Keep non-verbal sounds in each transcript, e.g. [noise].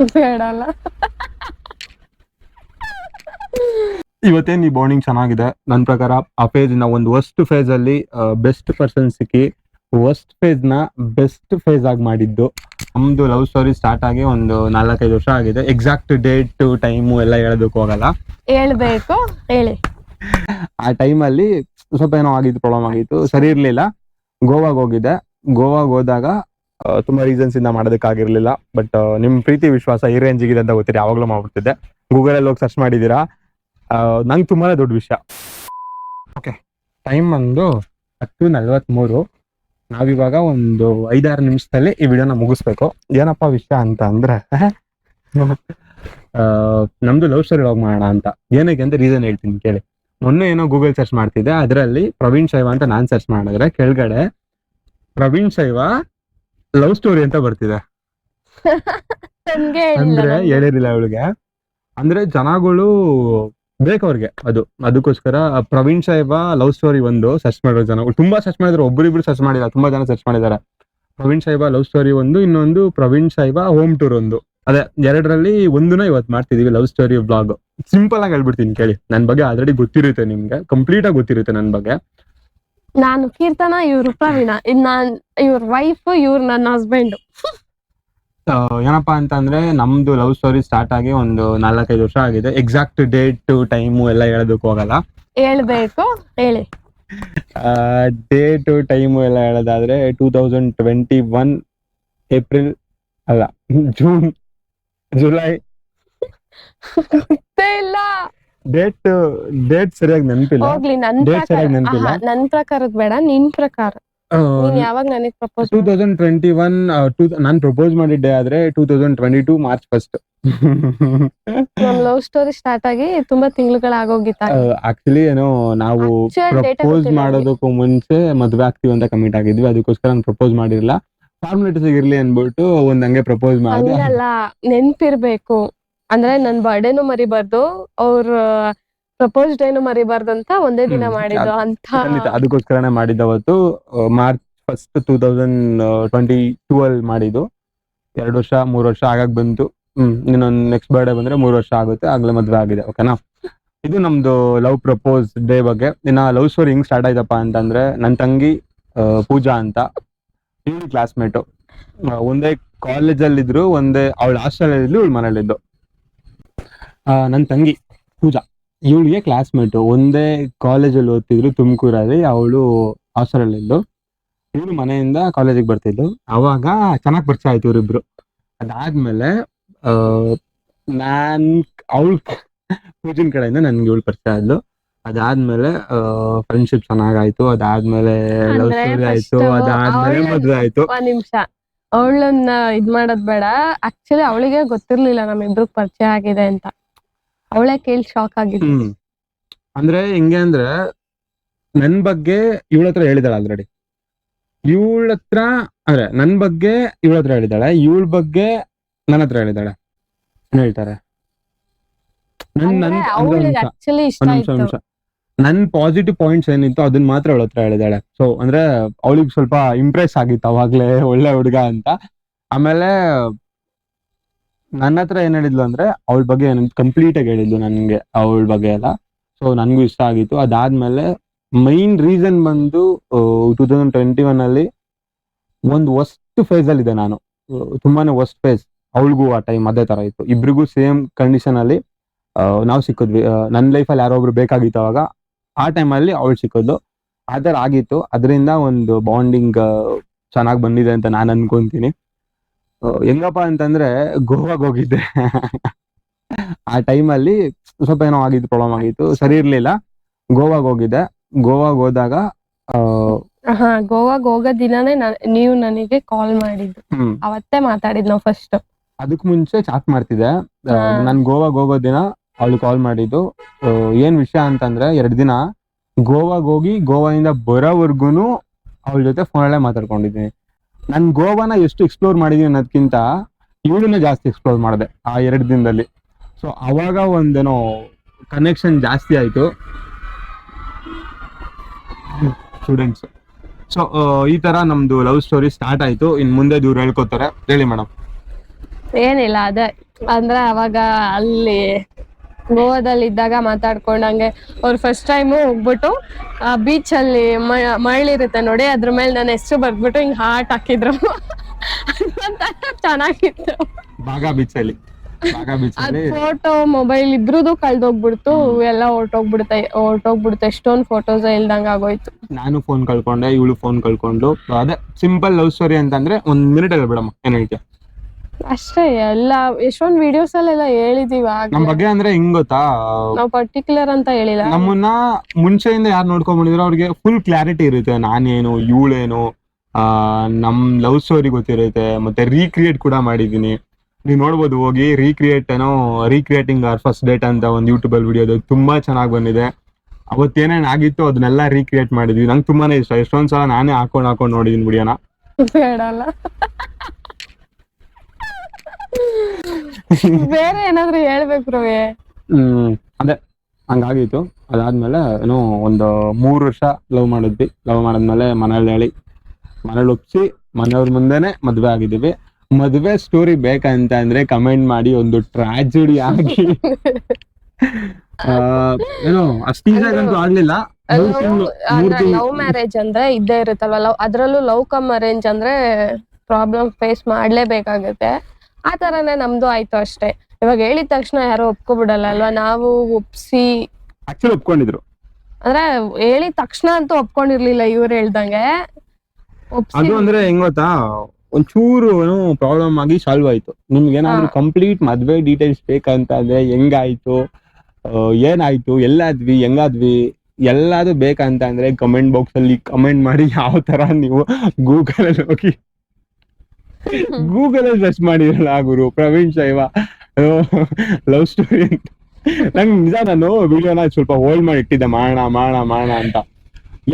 ಬೇಡ ಇವತ್ತೇನು ಈ ಬಾಂಡಿಂಗ್ ಚೆನ್ನಾಗಿದೆ. ನನ್ನ ಪ್ರಕಾರ ಆ ಫೇಜ್ನ ಒಂದು ವರ್ಸ್ಟ್ ಫೇಜ್ ಅಲ್ಲಿ ಬೆಸ್ಟ್ ಪರ್ಸನ್ ಸಿಕ್ಕಿ ವರ್ಸ್ಟ್ ಫೇಜ್ನ ಬೆಸ್ಟ್ ಫೇಸ್ ಆಗಿ ಮಾಡಿದ್ದು. ನಮ್ದು ಲವ್ ಸ್ಟೋರಿ ಸ್ಟಾರ್ಟ್ ಆಗಿ ಒಂದು ನಾಲ್ಕೈದು ವರ್ಷ ಆಗಿದೆ. ಎಕ್ಸಾಕ್ಟ್ ಡೇಟ್ ಟೈಮು ಎಲ್ಲ ಹೇಳೋದಕ್ಕೆ ಹೋಗಲ್ಲ ಹೇಳ್ಬೇಕು. ಹೇಳಿ. ಆ ಟೈಮಲ್ಲಿ ಸ್ವಲ್ಪ ಏನೋ ಆಗಿತ್ತು ಪ್ರಾಬ್ಲಮ್ ಆಗಿತ್ತು ಸರಿ ಇರ್ಲಿಲ್ಲ. ಗೋವಾಗ ಹೋಗಿದ್ದೆ. ಗೋವಾಗ ಹೋದಾಗ ತುಂಬಾ ರೀಸನ್ಸ್ ಇಂದ ಮಾಡೋದಕ್ಕಾಗಿರ್ಲಿಲ್ಲ ಬಟ್ ನಿಮ್ ಪ್ರೀತಿ, ವಿಶ್ವಾಸ ಈ ರೇಂಜ್ ಇದೆ ಅಂತ ಗೊತ್ತಿದೆ, ಯಾವಾಗ್ಲೂ ಮಾಡ್ಬಿಡ್ತಿದ್ದೆ ಗೂಗಲ್ ಅಲ್ಲಿ ಹೋಗಿ ಸರ್ಚ್ ಮಾಡಿದೀರಾ ನಂಗೆ ತುಂಬಾನೇ ದೊಡ್ಡ ವಿಷಯ. ಓಕೆ ಟೈಮ್ ಬಂದು ಹತ್ತು ನಲ್ವತ್ಮೂರು. ನಾವಿವಾಗ ಒಂದು ಐದಾರು ನಿಮಿಷದಲ್ಲಿ ಈ ವಿಡಿಯೋನ ಮುಗಿಸ್ಬೇಕು. ಏನಪ್ಪ ವಿಷಯ ಅಂತ ಅಂದ್ರೆ ನಮ್ದು ಲವ್ ಸ್ಟೋರಿ ಹೋಗಿ ಮಾಡೋಣ ಅಂತ. ಏನಕ್ಕೆ ಅಂತ ರೀಸನ್ ಹೇಳ್ತೀನಿ ಕೇಳಿ. ಮೊನ್ನೆ ಏನೋ ಗೂಗಲ್ ಸರ್ಚ್ ಮಾಡ್ತಿದ್ದೆ, ಅದರಲ್ಲಿ ಪ್ರವೀಣ್ ಶೈವ ಅಂತ ನಾನ್ ಸರ್ಚ್ ಮಾಡಿದ್ರೆ, ಕೆಳಗಡೆ ಪ್ರವೀಣ್ ಶೈವ ಲವ್ ಸ್ಟೋರಿ ಅಂತ ಬರ್ತಿದೆ. ಅಂದ್ರೆ ಹೇಳಿರ್ಲಿಲ್ಲ ಹೇಳಿರಿಲ್ಲ ಅವಳಿಗೆ. ಅಂದ್ರೆ ಜನಗಳು ಬೇಕು ಅವ್ರಿಗೆ ಅದು. ಅದಕ್ಕೋಸ್ಕರ ಪ್ರವೀಣ್ ಸಾಹೇಬ ಲವ್ ಸ್ಟೋರಿ ಒಂದು ಸರ್ಚ್ ಮಾಡಿರೋ ಜನ. ತುಂಬಾ ಸರ್ಚ್ ಮಾಡಿದ್ರು. ಒಬ್ಬರಿಬ್ರು ಸರ್ಚ್ ಮಾಡಿಲ್ಲ. ತುಂಬಾ ಜನ ಸರ್ಚ್ ಮಾಡಿದ್ದಾರೆ. ಪ್ರವೀಣ್ ಸಾಹೇಬ ಲವ್ ಸ್ಟೋರಿ ಒಂದು ಇನ್ನೊಂದು ಪ್ರವೀಣ್ ಸಾಹೇಬ ಹೋಮ್ ಟೂರ್ ಒಂದು. ಅದೇ ಎರಡರಲ್ಲಿ ಒಂದನ್ನ ಇವತ್ತು ಮಾಡ್ತಿದೀವಿ ಲವ್ ಸ್ಟೋರಿ ಬ್ಲಾಗ್ ಸಿಂಪಲ್ ಆಗಿ ಹೇಳ್ಬಿಡ್ತೀನಿ ಕೇಳಿ. ನನ್ನ ಬಗ್ಗೆ ಆಲ್ರೆಡಿ ಗೊತ್ತಿರುತ್ತೆ ನಿಮ್ಗೆ. ಕಂಪ್ಲೀಟ್ ಆಗಿ ಗೊತ್ತಿರುತ್ತೆ ನನ್ನ ಬಗ್ಗೆ. ನಾನು ಕೀರ್ತನ ಇವ್ರು ಪ್ರವೀಣ. ಇದ್ ನಾನ್ ಇವ್ರ ವೈಫ್ ಇವ್ರು ನನ್ನ ಹಸ್ಬೆಂಡ್ ಏನಪ್ಪಾ ಅಂತಂದ್ರೆ ನಮ್ದು ಲವ್ ಸ್ಟೋರಿ ಸ್ಟಾರ್ಟ್ ಆಗಿ ಒಂದು ನಾಲ್ಕೈದು ವರ್ಷ ಆಗಿದೆ. ಎಕ್ಸಾಕ್ಟ್ ಡೇಟ್ ಟೈಮು ಎಲ್ಲ ಹೇಳೋದಕ್ಕೆ ಹೋಗಲ್ಲ ಹೇಳ್ಬೇಕು ಹೇಳಿ. ಡೇಟ್ ಟೈಮು ಎಲ್ಲ ಹೇಳೋದಾದ್ರೆ two thousand twenty one April ಅಲ್ಲ ಜೂನ್ ಜುಲೈ ಇಲ್ಲ. ಡೇಟ್ ಡೇಟ್ ಸರಿಯಾಗಿ ನೆನಪಿಲ್ಲ. ಹೋಗ್ಲಿ ನನ್ Date ಪ್ರಕಾರ ಸರಿಯಾಗ್ ನೆನ್ಪಿಲ್ಲ. ಆಹಾ, ನನ್ ಪ್ರಕಾರದ್ ಬೇಡ ನಿನ್ ಪ್ರಕಾರ. ನೀನ್ ಯಾವಾಗ ನನಗ್ propose two thousand twenty one two ನಾನು ಪ್ರಪೋಸ್ ಮಾಡಿದ್ದೆ ಆದ್ರೆ two thousand twenty two March first ನಮ್ ಲವ್ ಸ್ಟೋರಿ ಸ್ಟಾರ್ಟ್ ಆಗಿ ತುಂಬಾ ತಿಂಗಳುಗಳಾಗೋಗಿತ್ತ ಆಕ್ಚುಲಿ ಏನೋ ನಾವು Actual date ಪ್ರಪೋಸ್ ಗೊತ್ತಿಲ್ಲ. ಮಾಡೋದಕ್ಕೂ ಮುಂಚೆ ಮದ್ವೆ ಆಗ್ತೀವಿ ಅಂತ ಕಮಿಟ್ ಆಗಿದ್ವಿ. ಅದಕ್ಕೋಸ್ಕರ ನಾನು ಪ್ರಪೋಸ್ ಮಾಡಿರಲಿಲ್ಲ. ಫಾರ್ಮಾಲಿಟೀಸ್ ಇರ್ಲಿ ಅನ್ಬಿಟ್ಟು ಒಂದ್ ಹಂಗೆ ಪ್ರಪೋಸ್ ಮಾಡಿದೆ. ಹಂಗಲ್ಲ ನೆನ್ಪಿರ್ಬೇಕು. ಅಂದ್ರೆ ನನ್ ಬರ್ಡೇನು ಮರಿಬಾರ್ದು ಅವ್ರ ಪ್ರಪೋಸ್ ಡೇನು ಮರಿಬಾರ್ದು ಅಂತ ಒಂದೇ ದಿನ ಹ್ಮ್. ಮಾಡಿದ್ದು ಅಂತ. ಖಂಡಿತ ಅದಕ್ಕೋಸ್ಕರನೇ ಮಾಡಿದ್ದು ಅವತ್ತು March first two thousand twenty two ಅಲ್ಲಿ ಮಾಡಿದ್ದು. ಎರಡು ವರ್ಷ ಮೂರು ವರ್ಷ ಆಗಾಗ್ ಬಂತು. ಹ್ಮ್ ಇನ್ನೊಂದು ನೆಕ್ಸ್ಟ್ ಬರ್ಡೇ ಬಂದ್ರೆ ಮೂರು ವರ್ಷ ಆಗುತ್ತೆ ಆಗ್ಲೇ ಮದ್ವೆ ಆಗಿದೆ ಓಕೆನಾ ಇದು ನಮ್ದು ಲವ್ ಪ್ರಪೋಸ್ ಡೇ ಬಗ್ಗೆ. ಇನ್ನ ಲವ್ ಸ್ಟೋರಿ ಹಿಂಗ್ ಸ್ಟಾರ್ಟ್ ಆಯ್ತಪ್ಪ ಅಂತಂದ್ರೆ ನನ್ನ ತಂಗಿ ಆ, ಪೂಜಾ ಅಂತ ಇವಳು ಕ್ಲಾಸ್ಮೇಟು ಒಂದೇ ಕಾಲೇಜಲ್ಲಿ ಇದ್ರು ಒಂದೇ ಅವಳು ಹಾಸ್ಟೆಲ್ ಇದ್ಲು ಇವಳು ಮನೇಲಿದ್ದು. ನನ್ನ ತಂಗಿ ಪೂಜಾ. ಇವಳಿಗೆ ಕ್ಲಾಸ್ಮೇಟು ಒಂದೇ ಕಾಲೇಜಲ್ಲಿ ಓದ್ತಿದ್ರು ತುಮಕೂರಲ್ಲಿ. ಅವಳು ಹಾಸ್ಟೆಲಲ್ಲಿದ್ದು. ಇವಳು ಮನೆಯಿಂದ ಕಾಲೇಜಿಗೆ ಬರ್ತಿದ್ಲು ಅವಾಗ ಚೆನ್ನಾಗಿ ಪರಿಚಯ ಆಯ್ತು ಇವರಿಬ್ರು. ಅದಾದ್ಮೇಲೆ ಆ, ನಾನ್ ಅವಳ ಪೂಜಿನ ಕಡೆಯಿಂದ ನನ್ಗೆ ಇವಳು ಪರಿಚಯ ಆದ್ಲು. ಅದಾದ್ಮೇಲೆ ಫ್ರೆಂಡ್ಶಿಪ್ ಚೆನ್ನಾಗಾಯ್ತು. ಅದಾದ್ಮೇಲೆ ಲವ್ ಸ್ಟೋರಿ ಆಯ್ತು. ಅದಾದ್ಮೇಲೆ ಮದುವೆ ಆಯ್ತು. ನಿಮಿಷ. ಅವಳನ್ನ ಇದ್ ಮಾಡೋದ್ ಬೇಡ. ಆಕ್ಚುಲಿ ಅವಳಿಗೆ ಗೊತ್ತಿರ್ಲಿಲ್ಲ ನಮ್ಮಿಬ್ರಿಗೆ ಪರಿಚಯ ಆಗಿದೆ ಅಂತ. ಅವಳೇ ಕೇಳಿ ಶಾಕ್ ಆಗಿದ್ದು ಹ್ಮ್. ಅಂದ್ರೆ ಹೆಂಗೆ ಅಂದ್ರೆ ನನ್ ಬಗ್ಗೆ ಇವಳ ಹತ್ರ ಹೇಳಿದಾಳೆ ಆಲ್ರೆಡಿ ಇವಳ ಹತ್ರ ಅಂದ್ರೆ ನನ್ ಬಗ್ಗೆ ಇವಳ ಹತ್ರ ಹೇಳಿದಾಳೆ ಇವಳ ಬಗ್ಗೆ ನನ್ನ ಹತ್ರ ಹೇಳಿದಾಳೆ. ಏನ್ ಹೇಳ್ತಾರೆ? ನನ್ ನನ್ ಅಂದ್ರೆ ಅಂದ್ರೆ ಒಂದ್ ಅವಳಿಗೆ ನಿಮಿಷ, ಆಕ್ಚುಲಿ ಇಷ್ಟ ಒಂದ್ ನಿಮಿಷ, ಒಂದ್ ಆಯ್ತು ನಿಮಿಷ. ನನ್ ಪಾಸಿಟಿವ್ ಪಾಯಿಂಟ್ಸ್ ಏನಿತ್ತು ಅದನ್ನ ಮಾತ್ರ ಅವಳ ಹತ್ರ ಹೇಳಿದಾಳೆ. ಸೊ ಅಂದ್ರೆ ಅವಳಿಗೆ ಸ್ವಲ್ಪ ಇಂಪ್ರೆಸ್ ಆಗಿತ್ತು ಅವಾಗ್ಲೇ ಒಳ್ಳೆ ಹುಡುಗ ಅಂತ. ಆಮೇಲೆ ನನ್ನ ಹತ್ರ ಏನ್ ಹೇಳಿದ್ಲು ಅಂದ್ರೆ, ಅವಳ ಬಗ್ಗೆ ಕಂಪ್ಲೀಟ್ ಆಗಿ ಹೇಳಿದ್ಲು ನನ್ಗೆ, ಅವಳ ಬಗ್ಗೆ ಎಲ್ಲ. ಸೊ ನನ್ಗೂ ಇಷ್ಟ ಆಗಿತ್ತು. ಅದಾದ್ಮೇಲೆ ಮೈನ್ ರೀಸನ್ ಬಂದು ಟೂ ತೌಸಂಡ್ ಟ್ವೆಂಟಿ ಒನ್ ಅಲ್ಲಿ ಒಂದು ವರ್ಸ್ಟ್ ಫೇಸ್ ಅಲ್ಲಿ ಇದೆ ನಾನು. ತುಂಬಾನೇ ವರ್ಸ್ಟ್ ಫೇಸ್ ಅವಳಿಗೂ ಆ ಟೈಮ್ ಅದೇ ತರ ಇತ್ತು. ಇಬ್ರಿಗೂ ಸೇಮ್ ಕಂಡೀಷನ್ ಅಲ್ಲಿ ನಾವು ಸಿಕ್ಕಿದ್ವಿ. ನನ್ನ ಲೈಫಲ್ಲಿ ಯಾರೋ ಒಬ್ರು ಬೇಕಾಗಿತ್ತು ಅವಾಗ, ಆ ಟೈಮ್ ಅಲ್ಲಿ ಅವಳು ಸಿಕ್ಕಿದ್ಲು ಆ ಥರ ಆಗಿತ್ತು. ಅದರಿಂದ ಒಂದು ಬಾಂಡಿಂಗ್ ಚೆನ್ನಾಗಿ ಬಂದಿದೆ ಅಂತ ನಾನು ಅನ್ಕೊಂತೀನಿ. ಹೆಂಗಪ್ಪ ಅಂತಂದ್ರೆ ಗೋವಾಗ ಹೋಗಿದ್ದೆ. ಆ ಟೈಮಲ್ಲಿ ಸ್ವಲ್ಪ ಏನೋ ಆಗಿದ್ದು ಪ್ರಾಬ್ಲಮ್ ಆಗಿತ್ತು. ಸರಿ ಇರ್ಲಿಲ್ಲ. ಗೋವಾಗ್ ಹೋಗಿದ್ದೆ. ಗೋವಾಗ ಹೋದಾಗ ಹಾ ಗೋವಾಗ್ ಹೋಗೋ ದಿನಾನೇ ನಾನ್- ನೀವು ನನಗೆ ಕಾಲ್ ಮಾಡಿದ್ದು. ಅವತ್ತೇ ಮಾತಾಡಿದ್ ನಾವು ಫಸ್ಟ್ ಅದಕ್ ಮುಂಚೆ ಚಾಟ್ ಮಾಡ್ತಿದ್ದೆ. ನಾನು ಗೋವಾಗ ಹೋಗೋ ದಿನ ಅವಳು ಕಾಲ್ ಮಾಡಿದ್ದು. ಏನ್ ವಿಷಯ ಅಂತಂದ್ರೆ ಎರಡ್ ದಿನ ಗೋವಾಗ ಹೋಗಿ ಗೋವಾದಿಂದ ಬರೋವರ್ಗುನು ಅವಳ ಜೊತೆ ಫೋನಲ್ಲೇ ಮಾತಾಡ್ಕೊಂಡಿದ್ದೀನಿ. ನಾನ್ ಗೋವಾನ ಎಷ್ಟು ಎಕ್ಸ್ಪ್ಲೋರ್ ಮಾಡಿದೀನಿ ಅನ್ನೋದ್ಕಿಂತ ಇವಳನ್ನ ಜಾಸ್ತಿ ಎಕ್ಸ್ಪ್ಲೋರ್ ಮಾಡಿದೆ ಆ ಎರಡು ದಿನದಲ್ಲಿ. ಸೊ ಅವಾಗ ಒಂದೇನೋ ಕನೆಕ್ಷನ್ ಜಾಸ್ತಿ ಆಯ್ತು. ಸ್ಟೂಡೆಂಟ್ಸ್ ಸೊ ಈ ತರ ನಮ್ದು ಲವ್ ಸ್ಟೋರಿ ಸ್ಟಾರ್ಟ್ ಆಯ್ತು. ಇನ್ ಮುಂದೆ ದೂರ ಹೇಳ್ಕೊತಾರೆ. ಹೇಳಿ ಮೇಡಮ್ ಏನಿಲ್ಲ, ಅದೇ. ಅಂದ್ರೆ ಅವಾಗ ಅಲ್ಲಿ ಗೋವಾದಲ್ಲಿ ಇದ್ದಾಗ ಮಾತಾಡ್ಕೊಂಡಂಗೆ ಅವ್ರು ಫಸ್ಟ್ ಟೈಮ್ ಹೋಗ್ಬಿಟ್ಟು ಆ ಬೀಚ್ ಅಲ್ಲಿ ಮರಳಿರುತ್ತೆ ನೋಡಿ ಅದ್ರ ಮೇಲೆ ನನ್ನ ಹೆಸರು ಬರ್ದ್ಬಿಟ್ಟು ಹಿಂಗ್ ಹಾರ್ಟ್ ಹಾಕಿದ್ರು. ಚೆನ್ನಾಗಿತ್ತು. ಬಾಗಾ ಬೀಚ್ ಅಲ್ಲಿ. ಫೋಟೋ ಮೊಬೈಲ್ ಇಬ್ರುದು ಕಳ್ದೋಗ್ಬಿಡ್ತು ಎಲ್ಲ ಹೊರ್ಟೋಗ್ಬಿಡ್ತೆ ಹೊರ್ಟೋಗ್ಬಿಡ್ತು ಎಷ್ಟೊಂದ್ ಫೋಟೋಸ್ ಇಲ್ದಂಗ ಆಗೋಯ್ತು. ನಾನು ಫೋನ್ ಕಳ್ಕೊಂಡೆ ಇವಳು ಫೋನ್ ಕಳ್ಕೊಂಡು ಅದೇ ಸಿಂಪಲ್ ಲವ್ ಸ್ಟೋರಿ ಅಂತಂದ್ರೆ ಒಂದ್ ಮಿನಿಟ್ ಅಲ್ಲ ಬಿಡಮ್ಮ ಏನ್ ಹೇಳ್ತೀಯ? ಅಷ್ಟೇ ಎಲ್ಲ ಎಷ್ಟೊಂದ್ ವಿಡಿಯೋಸ್ ಅಲ್ಲೆಲ್ಲ ಹೇಳಿದೀವಿ ನಮ್ ಬಗ್ಗೆ ಅಂದ್ರೆ ಹಿಂಗ್ ಗೊತ್ತಾ? ನಾವ್ ಪರ್ಟಿಕ್ಯುಲರ್ ಅಂತ ಹೇಳಿಲ್ಲ. ನಮ್ಮನ್ನ ಮುಂಚೆಯಿಂದ ಯಾರು ನೋಡ್ಕೊಂಡ್ ಬಂದಿದ್ರು ಅವ್ರಿಗೆ ಫುಲ್ ಕ್ಲಾರಿಟಿ ಇರುತ್ತೆ. ನಾನೇನು ಇವಳೇನು ಆ ನಮ್ ಲವ್ ಸ್ಟೋರಿ ಗೊತ್ತಿರುತ್ತೆ. ಮತ್ತೆ ರೀಕ್ರಿಯೇಟ್ ಕೂಡ ಮಾಡಿದೀನಿ ನೀವು ನೋಡ್ಬೋದು ಹೋಗಿ ರೀಕ್ರಿಯೇಟ್ ಏನೋ ರೀಕ್ರಿಯೇಟಿಂಗ್ ಆರ್ ಫಸ್ಟ್ ಡೇಟ್ ಅಂತ ಒಂದು ಯೂಟ್ಯೂಬ್ ಅಲ್ಲಿ ವಿಡಿಯೋ ತುಂಬಾ ಚೆನ್ನಾಗಿ ಬಂದಿದೆ. ಅವತ್ತೇನೇನ್ ಆಗಿತ್ತು ಅದನ್ನೆಲ್ಲ ರೀಕ್ರಿಯೇಟ್ ಮಾಡಿದ್ವಿ. ನಂಗೆ ತುಂಬಾನೇ ಇಷ್ಟ. ಎಷ್ಟೊಂದ್ಸಲ ನಾನೇ ಹಾಕೊಂಡ್ ಹಾಕೊಂಡ್ ನೋಡಿದೀನಿ ವಿಡಿಯೋನ [laughs] ಬೇರೆ ಏನಾದ್ರು ಹೇಳ್ಬೇಕು ರವಿ. ಹ್ಮ್ ಅದೇ ಹಂಗಾಗಿತ್ತು ಅದಾದ್ಮೇಲೆ ಏನೋ ಒಂದು ಮೂರು ವರ್ಷ ಲವ್ ಮಾಡಿದ್ವಿ. ಲವ್ ಮಾಡಿದ್ಮೇಲೆ ಮನೇಲಿ ಹೇಳಿ ಮನೇಲಿ ಒಪ್ಸಿ ಮನೆಯವ್ರ ಮುಂದೆನೆ ಮದ್ವೆ ಆಗಿದ್ದೀವಿ. ಮದ್ವೆ ಸ್ಟೋರಿ ಬೇಕಂತ ಅಂದ್ರೆ ಕಮೆಂಟ್ ಮಾಡಿ ಒಂದು ಟ್ರಾಜಿಡಿ ಆಗಿ. [laughs] ಆ, ಏನೋ ಅಷ್ಟು ಆಗ್ಲಿಲ್ಲ. ಲವ್ ಮ್ಯಾರೇಜ್ ಅಂದ್ರೆ ಇದ್ದೇ ಇರುತ್ತಲ್ವ? ಲವ್ ಅದ್ರಲ್ಲೂ ಲವ್ ಕಮ್ ಅರೇಂಜ್ ಅಂದ್ರೆ ಪ್ರಾಬ್ಲಮ್ ಫೇಸ್ ಮಾಡ್ಲೇಬೇಕಾಗುತ್ತೆ. ಆ ತರನೇ ನಮ್ದು ಆಯ್ತು ಅಷ್ಟೇ. ಇವಾಗ ಹೇಳಿದ ತಕ್ಷಣ ಯಾರು ಒಪ್ಕೊಬಿಡಲ್ಲ ಅಲ್ವಾ ನಾವು ಒಪ್ಸಿ ಆಕ್ಚುಲಿ ಒಪ್ಕೊಂಡಿದ್ರು. ಅಂದ್ರೆ ಹೇಳಿದ ತಕ್ಷಣ ಅಂತೂ ಒಪ್ಕೊಂಡಿರ್ಲಿಲ್ಲ ಇವ್ರು ಹೇಳ್ದಂಗೆ. ಒಪ್ಸಿ ಅದು ಅಂದ್ರೆ ಹೆಂಗ್ ಗೊತ್ತಾ? ಒಂಚೂರು ಪ್ರಾಬ್ಲಮ್ ಆಗಿ ಸಾಲ್ವ್ ಆಯ್ತು. ನಿಮ್ಗೆ ಏನಾದ್ರು ಕಂಪ್ಲೀಟ್ ಮದ್ವೆ ಡೀಟೇಲ್ಸ್ ಬೇಕಂತ ಅಂದ್ರೆ ಹೆಂಗಾಯ್ತು ಏನಾಯ್ತು? ಎಲ್ಲಾದ್ವಿ? ಹೆಂಗಾದ್ವಿ? ಎಲ್ಲಾದ್ರು ಬೇಕಂತ ಅಂದ್ರೆ ಕಮೆಂಟ್ ಬಾಕ್ಸ್ ಅಲ್ಲಿ ಕಮೆಂಟ್ ಮಾಡಿ ಯಾವ ತರ ನೀವು ಗೂಗಲ್ ಅಲ್ಲಿ ಹೋಗಿ ಗೂಗಲ್ ಸರ್ಚ್ ಆ ಗುರು, ಪ್ರವೀಣ್ ಶೈವ. ಲವ್ ಸ್ಟೋರಿ ಅಂತ. ನಂಗೆ ನಿಜ ನಾನು ವಿಡಿಯೋನ ಸ್ವಲ್ಪ ಹೋಲ್ಡ್ ಮಾಡಿ ಇಟ್ಟಿದ್ದೆ ಮಾಡೋಣ ಮಾಡೋಣ ಮಾಡೋಣ ಅಂತ.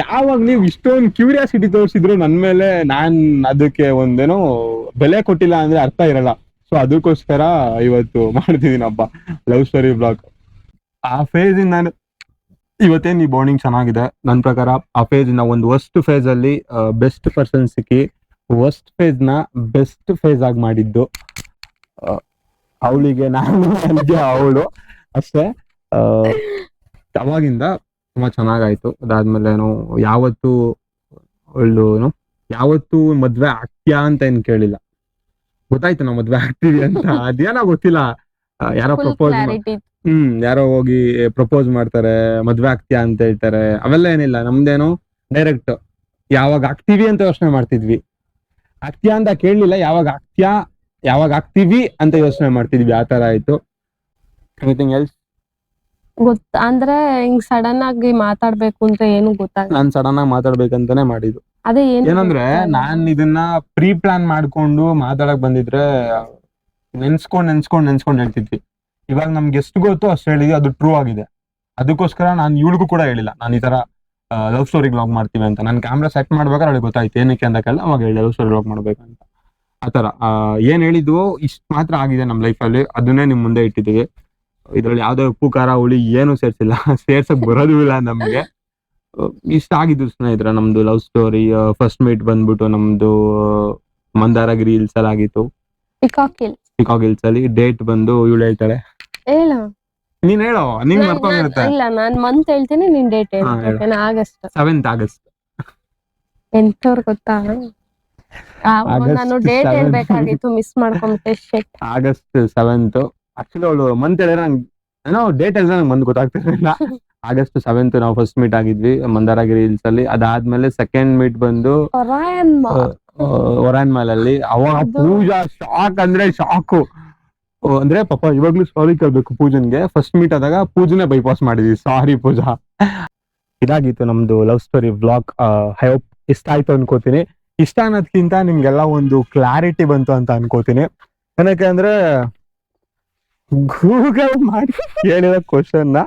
ಯಾವಾಗ ನೀವು ಇಷ್ಟೊಂದು ಕ್ಯೂರಿಯಾಸಿಟಿ ತೋರಿಸಿದ್ರು ನನ್ ಮೇಲೆ ನಾನ್ ಅದಕ್ಕೆ ಒಂದೇನೋ ಬೆಲೆ ಕೊಟ್ಟಿಲ್ಲ ಅಂದ್ರೆ ಅರ್ಥ ಇರಲ್ಲ. ಸೊ ಅದಕ್ಕೋಸ್ಕರ ಇವತ್ತು ಮಾಡ್ತಿದ್ದೀನಪ್ಪ. ಲವ್ ಸ್ಟೋರಿ ಬ್ಲಾಗ್ ಆ ಫೇಸ್ ಇಂದ ನಾನು ಇವತ್ತೇನ್ ಈ ಬಾಂಡಿಂಗ್ ಚೆನ್ನಾಗಿದೆ? ನನ್ನ ಪ್ರಕಾರ ಆ ಫೇಸ್ ಇಂದ ಒಂದು ವರ್ಸ್ಟ್ ಫೇಸ್ ಅಲ್ಲಿ ಬೆಸ್ಟ್ ಪರ್ಸನ್ ಸಿಕ್ಕಿ ವರ್ಸ್ಟ್ ಫೇಸ್ನ ಬೆಸ್ಟ್ ಫೇಸ್ ಆಗಿ ಮಾಡಿದ್ದು. ಅವಳಿಗೆ ನಾನು ನನಗೆ ಅವಳು. ಅಷ್ಟೇ ಅವಾಗಿಂದ ತುಂಬಾ ಚೆನ್ನಾಗಾಯ್ತು. ಅದಾದ್ಮೇಲೆ ಏನು ಯಾವತ್ತು ಅವಳು ಏನು ಯಾವತ್ತು ಮದ್ವೆ ಆಗ್ತೀಯಾ ಅಂತ ಏನ್ ಕೇಳಿಲ್ಲ. ಗೊತ್ತಾಯ್ತು ನಾವು ಮದ್ವೆ ಆಗ್ತೀವಿ ಅಂತ. ಅದೇನೋ ಗೊತ್ತಿಲ್ಲ. ಯಾರೋ ಪ್ರಪೋಸ್ ಹ್ಮ್ ಯಾರೋ ಹೋಗಿ ಪ್ರಪೋಸ್ ಮಾಡ್ತಾರೆ ಮದ್ವೆ ಆಗ್ತೀಯಾ ಅಂತ ಹೇಳ್ತಾರೆ. ಅವೆಲ್ಲ ಏನಿಲ್ಲ. ನಮ್ದೇನು ಡೈರೆಕ್ಟ್ ಯಾವಾಗ ಆಗ್ತೀವಿ ಅಂತ ಯೋಚನೆ ಮಾಡ್ತಿದ್ವಿ. ಆಗ್ತೀಯಾ ಅಂತ ಕೇಳಲಿಲ್ಲ ಯಾವಾಗ ಆಗ್ತೀಯಾ ಯಾವಾಗ ಆಗ್ತೀವಿ ಅಂತ ಯೋಚನೆ ಮಾಡ್ತಿದ್ವಿ ಆ ತರ ಆಯ್ತು. ಎನಿಥಿಂಗ್ ಎಲ್ಸ್ ಗೊತ್ತ ಅಂದ್ರೆ ಹಿಂಗ್ ಸಡನ್ ಆಗಿ ಮಾತಾಡ್ಬೇಕು ಅಂತ ಏನು ಗೊತ್ತಾಗ ನಾನ್ ಸಡನ್ ಆಗಿ ಮಾತಾಡ್ಬೇಕಂತಾನೆ ಮಾಡಿದ್ದು. ಅದೇ ಏನ್ ಏನಂದ್ರೆ ನಾನ್ ಇದನ್ನ ಪ್ರೀ ಪ್ಲಾನ್ ಮಾಡ್ಕೊಂಡು ಮಾತಾಡಕ್ ಬಂದಿದ್ರೆ ನೆನ್ಸ್ಕೊಂಡ್ ನೆನ್ಸ್ಕೊಂಡ್ ನೆನ್ಸ್ಕೊಂಡ್ ಹೇಳ್ತಿದ್ವಿ. ಇವಾಗ ನಮ್ಗೆ ಎಷ್ಟು ಗೊತ್ತು ಅಷ್ಟು ಹೇಳಿದ್ವಿ ಅದು ಟ್ರೂ ಆಗಿದೆ. ಅದಕ್ಕೋಸ್ಕರ ನಾನು ಇವಳಿಗೂ ಕೂಡ ಹೇಳಿಲ್ಲ. ನಾನು ಈ ತರ ಲವ್ ಸ್ಟೋರಿ ಬ್ಲಾಗ್ ಮಾಡ್ತೀವಿ ಅಂತ. ನಾನು ಕ್ಯಾಮ್ರಾ ಸೆಟ್ ಮಾಡ್ಬೇಕಾದ್ರೆ ಅವಳಿಗೆ ಗೊತ್ತಾಯ್ತು ಏನಕ್ಕೆ ಅಂತಕ್ಕೆಲ್ಲ ಅವಾಗ ಹೇಳಿ ಲವ್ ಸ್ಟೋರಿ ಬ್ಲಾಗ್ ಮಾಡ್ಬೇಕಂತ. ಆತರ ಆ, ಏನ್ ಹೇಳಿದ್ವು ಇಷ್ಟು ಮಾತ್ರ ಆಗಿದೆ ನಮ್ಮ ಲೈಫಲ್ಲಿ ಅದನ್ನೇ ನಿಮ್ ಮುಂದೆ ಇಟ್ಟಿದ್ದೀವಿ. ಇದ್ರಲ್ಲಿ ಯಾವುದೇ ಉಪ್ಪು ಖಾರ ಹುಳಿ ಏನು ಸೇರ್ಸಿಲ್ಲ. [laughs] ಸೇರ್ಸಕ್ ಬರೋದು ಇಲ್ಲ ನಮ್ಗೆ. ಇಷ್ಟ ಆಗಿದ್ದು ಸ್ನೇಹಿತರ ನಮ್ದು ಲವ್ ಸ್ಟೋರಿ ಫಸ್ಟ್ ಮೀಟ್ ಬಂದ್ಬಿಟ್ಟು ನಮ್ದು ಮಂದಾರಗಿರಿ ಹಿಲ್ಸ್ ಅಲ್ಲಿ ಆಗಿತ್ತು. ಪಿಕಾಕ್ ಹಿಲ್ ಪಿಕಾಕ್ ಹಿಲ್ಸ್ ಅಲ್ಲಿ ಡೇಟ್ ಬಂದು ಇವಳು ಹೇಳ್ತಾಳೆ. ಹೇಳ. ನೀನ್ ಹೇಳೋ ನಿಂಗ್ ಮರ್ತೋಗಿರುತ್ತೆ ಇಲ್ಲ ನಾನ್ ಮಂತ್ ಹೇಳ್ತೀನಿ ನಿನ್ ಡೇಟ್ ಹೇಳ್ತೀನಿ ಆಗಸ್ಟ್. Seventh August. ಎಂಟವ್ರ ಗೊತ್ತಾ? ನಾನು ಡೇಟ್ 7th. ಹೇಳ್ಬೇಕಾಗಿತ್ತು ಮಿಸ್ ಮಾಡ್ಕೊಂಬಿಟ್ಟೆ ಶೆಟ್ ಆಗಸ್ಟ್ ಸೆವೆಂತ್ ಆಕ್ಚುಲಿ ಅವಳು ಮಂತ್ ಹೇಳಿದ್ರೆ ನಂಗೆ ಏನೋ ಡೇಟ್ ಹೇಳಿದ್ರೆ ನಂಗೆ ಮಂತ್ ಗೊತ್ತಾಗ್ತಿರ್ಲಿಲ್ಲ. [laughs] ಆಗಸ್ಟ್ ಸೆವೆಂತ್ ನಾವು ಫಸ್ಟ್ ಮೀಟ್ ಆಗಿದ್ವಿ ಮಂದಾರಗಿರಿ ಹಿಲ್ಸ್ ಅಲ್ಲಿ. ಅದಾದ್ಮೇಲೆ ಸೆಕೆಂಡ್ ಮೀಟ್ ಬಂದು ಒರಾಯನ್ ಮಾಲ್. ಅಲ್ಲಿ ಅವಾಗ ಪೂಜಾ ಶಾಕ್ ಅಂದ್ರೆ ಶಾಕು ಅಂದ್ರೆ ಪಾಪ ಇವಾಗ್ಲೂ ಸಾರಿ ಕೇಳ್ಬೇಕು ಪೂಜನ್ಗೆ. ಫಸ್ಟ್ ಮೀಟ್ ಆದಾಗ ಪೂಜನೆ ಬೈಪಾಸ್ ಮಾಡಿದ್ವಿ. ಸಾರಿ ಪೂಜಾ. ಇದಾಗಿತ್ತು ನಮ್ದು love story blog I hope ಇಷ್ಟ ಆಯ್ತು ಅನ್ಕೋತೀನಿ. ಇಷ್ಟ ಅನ್ನೋದ್ಕಿಂತ ನಿಮ್ಗೆಲ್ಲ ಒಂದು ಕ್ಲಾರಿಟಿ ಬಂತು ಅಂತ ಅನ್ಕೋತೀನಿ. ಏನಕ್ಕೆ ಅಂದ್ರೆ ಗೂಗಲ್ ಮಾಡಿ ಕೇಳಿರೋ ಕ್ವಶನ್ನ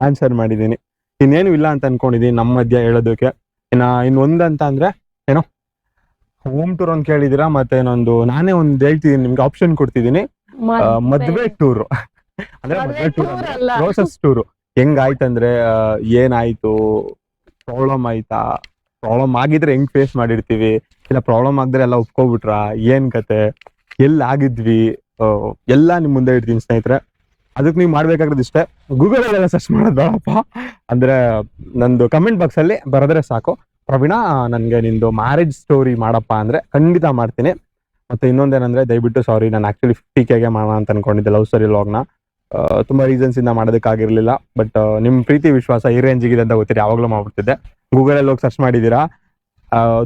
ಆನ್ಸರ್ ಮಾಡಿದೀನಿ ಇನ್ನೇನು ಇಲ್ಲ ಅಂತ ಅನ್ಕೊಂಡಿದೀನಿ ನಮ್ಮ ಮಧ್ಯ ಹೇಳೋದಕ್ಕೆ. ಇನ್ನ ಅಂತ ಅಂದ್ರೆ ಏನೋ ಹೋಮ್ ಟೂರ್ ಅಂತ ಕೇಳಿದೀರಾ ಮತ್ತೆ ಇನ್ನೊಂದು ನಾನೇ ಒಂದು ಹೇಳ್ತಿದ್ದೀನಿ ನಿಮ್ಗೆ ಆಪ್ಷನ್ ಕೊಡ್ತಿದೀನಿ ಆ, ಮದ್ವೆ. ಟೂರ್. ಅಂದ್ರೆ ಮದ್ವೆ ಟೂರ್. Process tour. ಹೆಂಗಾಯ್ತಂದ್ರೆ ಏನಾಯ್ತು? ಪ್ರಾಬ್ಲಮ್ ಆಯ್ತಾ? ಪ್ರಾಬ್ಲಮ್ ಆಗಿದ್ರೆ ಹೆಂಗ್ ಫೇಸ್ ಮಾಡಿರ್ತೀವಿ? ಇಲ್ಲ ಪ್ರಾಬ್ಲಮ್ ಆಗಿದ್ರೆ ಎಲ್ಲ ಒಪ್ಕೊಬಿಟ್ರ? ಏನ್ ಕತೆ? ಎಲ್ಲಿ ಆಗಿದ್ವಿ? ಎಲ್ಲ ನಿಮ್ ಮುಂದೆ ಇಡ್ತೀನಿ ಸ್ನೇಹಿತರೆ. ಅದಕ್ಕೆ ನೀವು ಮಾಡ್ಬೇಕಾಗಿರೋದು ಇಷ್ಟೇ. ಗೂಗಲ್ ಅಲ್ಲೆಲ್ಲ ಸರ್ಚ್ ಮಾಡೋದು ಬೇಡಪ್ಪ. ಅಂದ್ರೆ ನಂದು ಕಮೆಂಟ್ ಬಾಕ್ಸ್ ಅಲ್ಲಿ ಬರೆದ್ರೆ ಸಾಕು. ಪ್ರವೀಣ ನನ್ಗೆ ನಿಂದು ಮ್ಯಾರೇಜ್ ಸ್ಟೋರಿ ಮಾಡಪ್ಪ ಅಂದ್ರೆ ಖಂಡಿತ ಮಾಡ್ತೀನಿ. ಮತ್ತೆ ಇನ್ನೊಂದೇನಂದ್ರೆ, ದಯವಿಟ್ಟು ಸಾರಿ ನಾನು ಆಕ್ಚುಲಿ ಫಿಫ್ಟಿ ಕೆಗೆ ಮಾಡೋಣ ಅಂತ ಅನ್ಕೊಂಡಿದ್ದೆ ಲವ್ ಸ್ಟೋರಿ ಲಾಗ್ನ ತುಂಬಾ ರೀಸನ್ಸ್ ಇಂದ ಮಾಡೋದಕ್ಕಾಗಿರ್ಲಿಲ್ಲ ಬಟ್ ನಿಮ್ ಪ್ರೀತಿ, ವಿಶ್ವಾಸ ಈ ರೇಂಜ್ ಇದೆ ಅಂತ ಗೊತ್ತಿರಿ ಯಾವಾಗಲೂ ಮಾಡ್ಬಿಡ್ತಿದ್ದೆ. ಗೂಗಲ್ ಅಲ್ಲಿ ಹೋಗಿ ಸರ್ಚ್ ಮಾಡಿದೀರಾ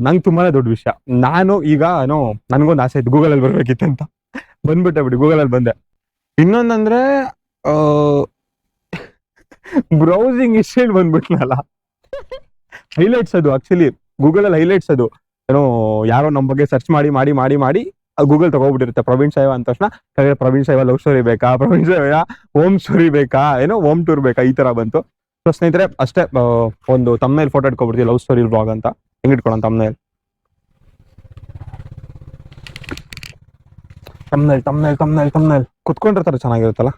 ನಂಗೆ ತುಂಬಾನೇ ದೊಡ್ಡ ವಿಷಯ. ನಾನು ಈಗ, ಏನೋ, ನನ್ಗೊಂದು ಆಸೆ ಇತ್ತು ಗೂಗಲ್ ಅಲ್ಲಿ ಬರ್ಬೇಕಿತ್ತು ಅಂತ. ಬಂದ್ಬಿಟ್ಟೆ ಬಿಡಿ ಗೂಗಲ್ ಅಲ್ಲಿ ಬಂದೆ. ಇನ್ನೊಂದಂದ್ರೆ ಬ್ರೌಸಿಂಗ್ ಇಷ್ಟೇ ಬಂದ್ಬಿಟ್ನಲ್ಲ. ಹೈಲೈಟ್ಸ್ ಅದು ಆಕ್ಚುಲಿ ಗೂಗಲ್ ಅಲ್ಲಿ ಹೈಲೈಟ್ಸ್ ಅದು. ಏನೋ ಯಾರೋ ನಮ್ಮ ಬಗ್ಗೆ ಸರ್ಚ್ ಮಾಡಿ ಮಾಡಿ ಮಾಡಿ ಮಾಡಿ ಗೂಗಲ್ ತಗೋಬಿಟ್ಟಿರುತ್ತೆ. ಪ್ರವೀಣ್ ಸಾಯಿವ ಅಂದ ತಕ್ಷಣ ಪ್ರವೀಣ್ ಸಾಹೇಬ ಲವ್ ಸ್ಟೋರಿ ಬೇಕಾ? [laughs] ಪ್ರವೀಣ್ ಸಾಹೇಬ ಹೋಮ್ ಸ್ಟೋರಿ ಬೇಕಾ? ಏನೋ ಹೋಮ್ ಟೂರ್ ಬೇಕಾ? ಈ ತರ ಬಂತು. ಸೊ ಸ್ನೇಹಿತರೆ ಅಷ್ಟೇ ಒಂದು ತಮ್ಮೇಲ್ ಫೋಟೋ ಇಟ್ಕೊಬಿಡ್ತೀವಿ ಲವ್ ಸ್ಟೋರಿ ಬ್ಲಾಗ್ ಅಂತ. ಹೆಂಗ್ ಇಟ್ಕೊಳ್ಳೋಣ ತಮ್ಮೇಲ್ ತಮ್ಮೇಲ್ ತಮ್ಮೇಲ್ ತಮ್ಮೇಲ್ ತಮ್ಮೇಲ್ ಕುತ್ಕೊಂಡಿರ್ತಾರೆ ಚೆನ್ನಾಗಿರುತ್ತಲ್ಲ?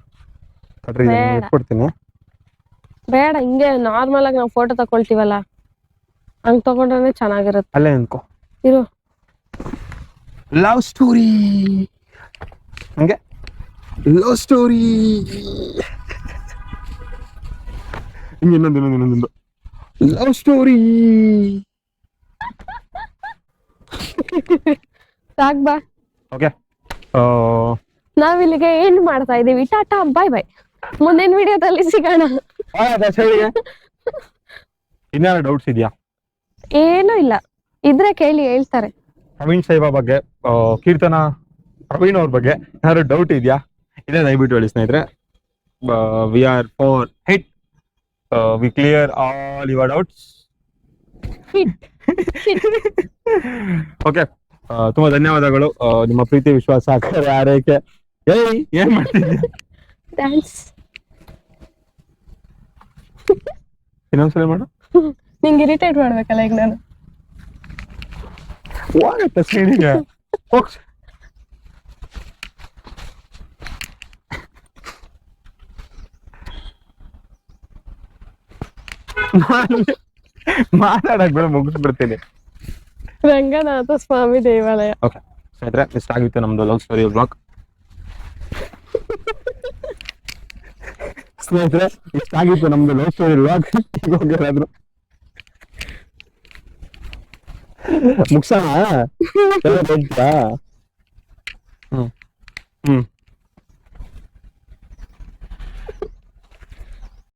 ಕಟ್ರಿ ಬೇಡ. ಇಟ್ಬಿಡ್ತೀನಿ. ಬೇಡ ಹಿಂಗೆ ನಾರ್ಮಲ್ ಆಗಿ ನಾವು ಫೋಟೋ ತಕೊಳ್ತೀವಲ್ಲ ಹಂಗ್ ತಗೊಂಡ್ರೆ ಚೆನ್ನಾಗಿರುತ್ತೆ. ಅಲ್ಲೇ ಅನ್ಕೋ ಇರು. ಲವ್ ಸ್ಟೋರಿ ಹಂಗೆ. ಲವ್ ಸ್ಟೋರಿ ಹಿಂಗೆ ಇನ್ನೊಂದು ಇನ್ನೊಂದು ಇನ್ನೊಂದು ಲವ್ ಸ್ಟೋರಿ ಸಾಕ್ ಬಾ. ಓಕೆ ನಾವಿಲ್ಲಿಗೆ ಏನ್ ಮಾಡ್ತಾ ಇದೀವಿ. ಟಾಟಾ ಬಾಯ್ ಬಾಯ್ ಮುಂದಿನ ವಿಡಿಯೋದಲ್ಲಿ ಸಿಗೋಣ. ಇನ್ಯಾರ ಡೌಟ್ಸ್ ಇದೆಯಾ? ಏನೂ ಇಲ್ಲ. ಇದ್ರೆ ಕೇಳಿ ಹೇಳ್ತಾರೆ. ಪ್ರವೀಣ್ ಸೈಬಾ ಬಗ್ಗೆ ಆ, ಕೀರ್ತನ ಪ್ರವೀಣ್ ಅವ್ರ ಬಗ್ಗೆ ಏನಾದ್ರು ಡೌಟ್ ಇದೆಯಾ? ಇದೆ ದಯವಿಟ್ಟು ಹೇಳಿ ಸ್ನೇಹಿತರೆ. We are for hit we clear all your doubts okay ತುಂಬಾ ಧನ್ಯವಾದಗಳು. ಆ, ನಿಮ್ಮ ಪ್ರೀತಿ ವಿಶ್ವಾಸ ಸಹಕಾರ, ಆರೈಕೆ. ಏಯ್ ಏನ್ ಮಾಡ್ತಿದ್ಯಾ? ಥ್ಯಾಂಕ್ಸ್ ಇನ್ನೊಂದ್ಸಲ ಮಾಡು [laughs] ನಿಂಗೆ ಇರಿಟೇಟ್ ಮಾಡ್ಬೇಕಲ್ಲ ಈಗ ನಾನು. ಹೋಗತ್ತೆ ಸ್ಕ್ರೀನಿಗೆ ಹೋಗ್ ಮಾತಾಡಕ್ ಬೇಡ ಮುಗಿಸ್ಬಿಡ್ತೀನಿ. ರಂಗನಾಥ ಸ್ವಾಮಿ ದೇವಾಲಯ. ಓಕೆ ಸ್ನೇಹಿತರೆ ಇಷ್ಟ ಆಗಿತ್ತು ನಮ್ದು ಲವ್ ಸ್ಟೋರಿ ಬ್ಲಾಗ್ ಸ್ನೇಹಿತರೆ ಇಷ್ಟ ಆಗಿತ್ತು ನಮ್ದು ಲವ್ ಸ್ಟೋರಿ ಬ್ಲಾಗ್ ಹೋಗಿರೋದ್ರು 목사 내가 보니까. 응.